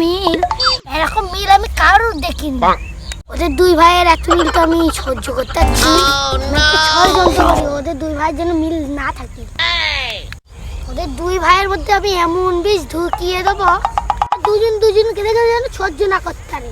মিল এরকম মিল আমি কারোর দেখিনি। ওদের দুই ভাইয়ের এত মিল তো আমি সহ্য করতে পারছি করি ওদের দুই ভাইয়ের যেন মিল না থাকে। ওদের দুই ভাইয়ের মধ্যে আমি এমন বিষ ঢুকিয়ে দেবো দুজন দুজনকে দেখে যেন সহ্য না করতে পারে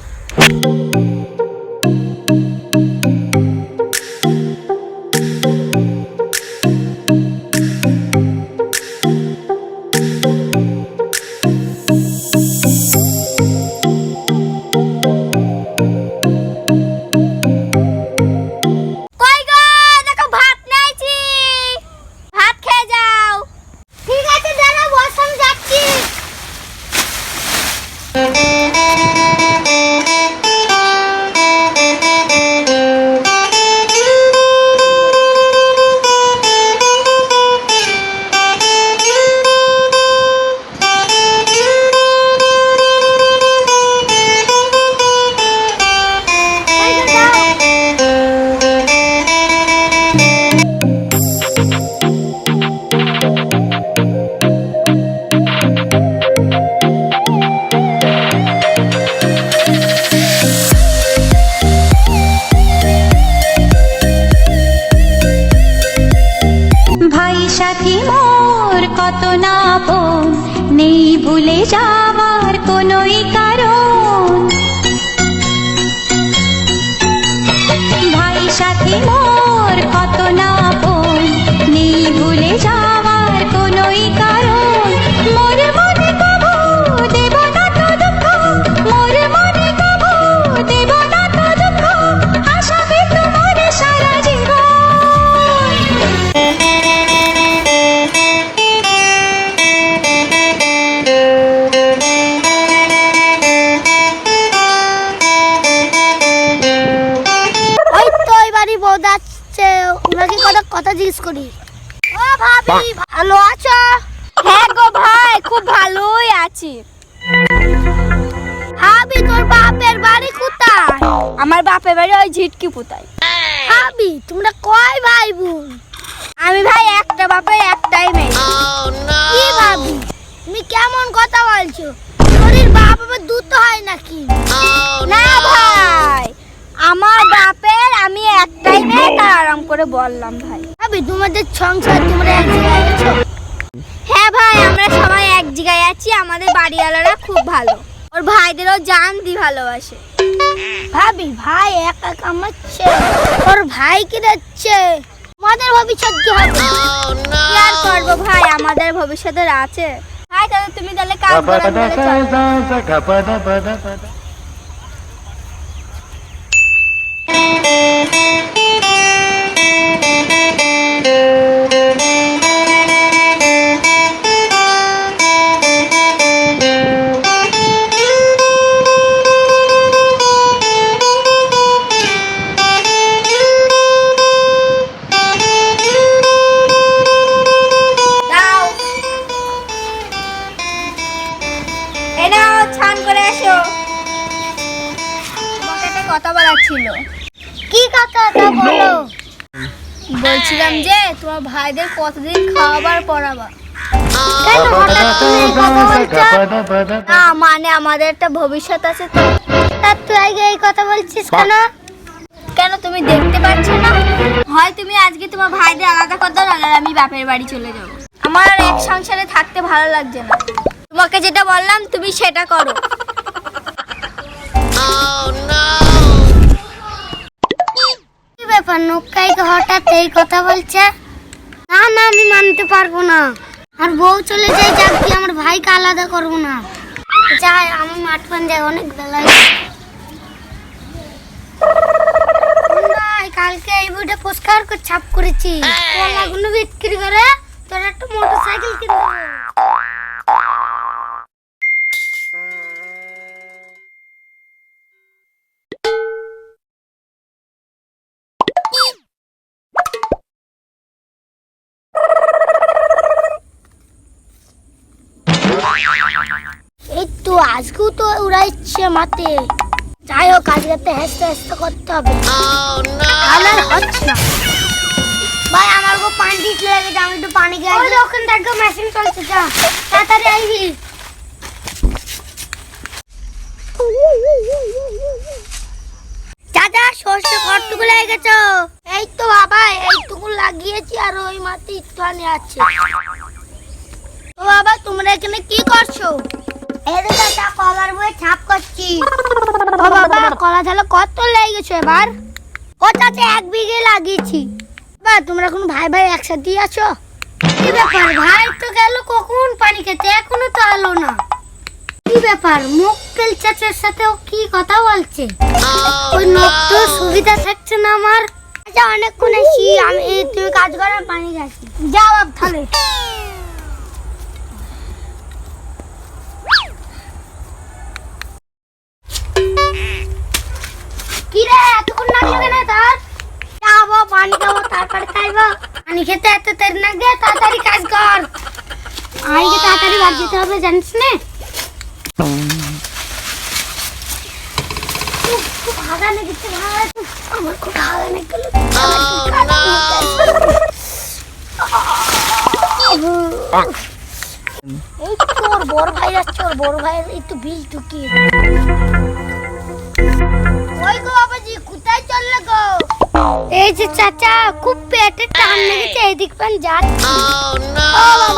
কত না আপন নেই ভুলে যাওয়ার কোনোই কারণ। করি ও ভাবি ভালো আছো? হ্যাঁ গো ভাই খুব ভালোই আছি। ভাবি তোর বাপের বাড়ি কোথায়? আমার বাপের বাড়ি ওই ঝিটকি পুতাই ভাবি তোমরা কয় ভাই বোন আমি ভাই একটা বাপের একটাই মেয়ে। কি ভাবি? তুমি কেমন কথা বলছো? শরীর বাপ আবার দুটো হয় নাকি? না ভাই। আমার বাপের আমি একটাই মেয়ে তার আরাম করে বললাম ভাই। ভাবি তোমাদের সংসার তোমরা এক জায়গায় আছো হ্যাঁ ভাই আমরা সবাই এক জায়গায় আছি আমাদের বাড়িওয়ালারা খুব ভালো। ওর ভাইদেরও জান দি ভালোবাসে। ভাবি ভাই একা কামাচ্ছে ওর ভাই কি দিচ্ছে তোমাদের ভবিষ্যৎ কি হবে? কি আর করব ভাই আমাদের ভবিষ্যতের আছে। ভাই তাহলে তুমি তাহলে কাজ করো এই নাও ছান করে এসো। তোমাকে একটা কথা বলার ছিল। কি কথা তা বলো? বলছিলাম যে তোমার ভাইদের কতদিন খাওয়াবার পড়াবা। কথা না মানে আমাদের একটা ভবিষ্যৎ আছে তো তা তুই আগে এই কথা বলছিস কেন কেন তুমি দেখতে পাচ্ছ না হয় তুমি আজকে তোমার ভাইদের আলাদা করে দাও নাহলে আমি বাপের বাড়ি চলে যাব আমার আর এক সংসারে থাকতে ভালো লাগছে না তোমাকে যেটা বললাম তুমি সেটা করো। কি ব্যাপার নৌকাইকে হঠাৎ এই কথা বলছে? না না আমি মানতে পারব না। আর বউ চলে যায় যাক আমার ভাইকে আলাদা করব না। যাই আমি মাঠ পান যাই অনেক বেলা কালকে এই বইটা পরিষ্কার করে ছাপ করেছি। কলাগুলো বিক্রি করে তোর একটা মোটর সাইকেল এই তো আজকেও তো উড়াইছে মাতে। যাই হোক আজকে তো হেসতে হেসতে করতে হবে। তাহলে হচ্ছে না। ভাই আমার গো পানি দিতে লেগে আমি একটু পানি গিয়ে ওখানে দেখো মেশিন চলছে যা। তাড়াতাড়ি আইবি। চাচা সর্ষে কতটুকু লেগেছো এই তো বাবা এইটুকু লাগিয়েছি আর ওই মাটি একটুখানি আছে। তো বাবা তোমরা এখানে কি করছ? এই তো চাচা কলার বয়ে ছাপ করছি। ও বাবা কলা তাহলে কত লেগেছো এবার? ও চাচা এক বিঘে লাগিয়েছি। বা তোমরা কোন ভাই ভাই একসাথেই আছো? কি ব্যাপার ভাই তো গেল কখন পানি খেতে? এখনও তো আলো না। কি ব্যাপার মক্কেল চাচার সাথে ও কি কথা বলছে? ওই নখ তো সুবিধা থাকছে না আমার। আচ্ছা অনেকক্ষণ এসি আমি তুমি কাজ করো আমি পানি খাচ্ছি। যাও আপ তাহলে কি রে এতক্ষণ লাগল কেন তোর যাব পানি খাব তারপরে খাইবো পানি খেতে এত দেরি না গে তাড়াতাড়ি কাজ কর আইকে তাড়াতাড়ি বাদ দিতে হবে জানিস না উফ, খুব হাগা লেগেছে ভাই উফ, আমার খুব হাগা লেগেল এই তো ওর বড় ভাই যাচ্ছে ওর বড় ভাইয়ের একটু বিষ ঢুকিয়ে কোথায় চললে গো এই যে চাচা খুব পেটে টান লেগেছে এদিক পান যাচ্ছে ও বাবা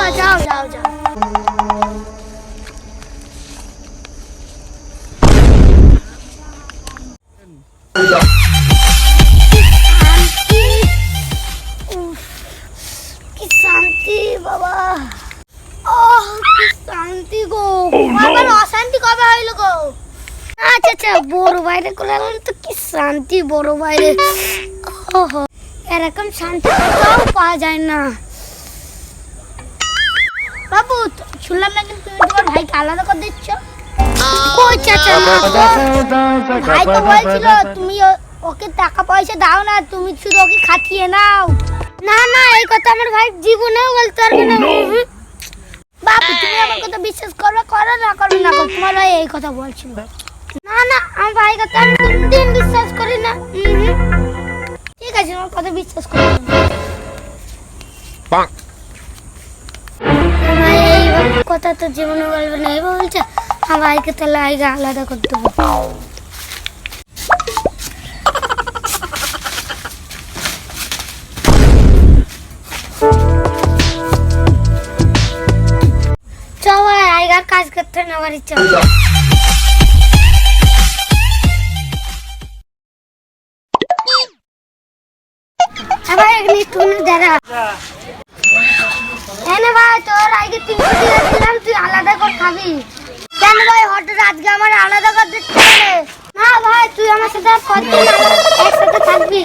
আচ্ছা আচ্ছা বড় বাইরে করে এলাম তো কি শান্তি বড় বাইরে এরকম শান্তি কোথাও পাওয়া যায় না। বাবু শুনলাম না কিন্তু তুমি তোমার ভাইকে আলাদা করে দিচ্ছ। কই চাচা? ভাই তো বলছিল তুমি ওকে টাকা পয়সা দাও না তুমি শুধু ওকে খাটিয়ে নাও। না না এই কথা আমার ভাই জীবনেও বলতে পারবে না। বাবু তুমি আমার কথা বিশ্বাস করবে? করো না করবে না তোমার ভাই এই কথা বলছিল। না না আমার ভাই কথা আমি কোনদিন বিশ্বাস করি না। ঠিক আছে আমার কথা বিশ্বাস করি। কথা তো জীবনে বলবে না এইভাবে বলছে আমার ভাইকে তাহলে আগে আলাদা করে দেবো চল ভাই আইগার কাজ করতে না বাড়ি চল। ভাই, তোর আগে তিনশো টাকা তুই আলাদা করে খাবি। কেন ভাই, হঠাৎ আজকে আমার আলাদা করে দিতে না ভাই, তুই আমার সাথে আর একসাথে থাকবি।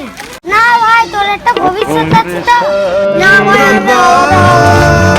না ভাই, তোর একটা ভবিষ্যৎ আছে তো। না ভাই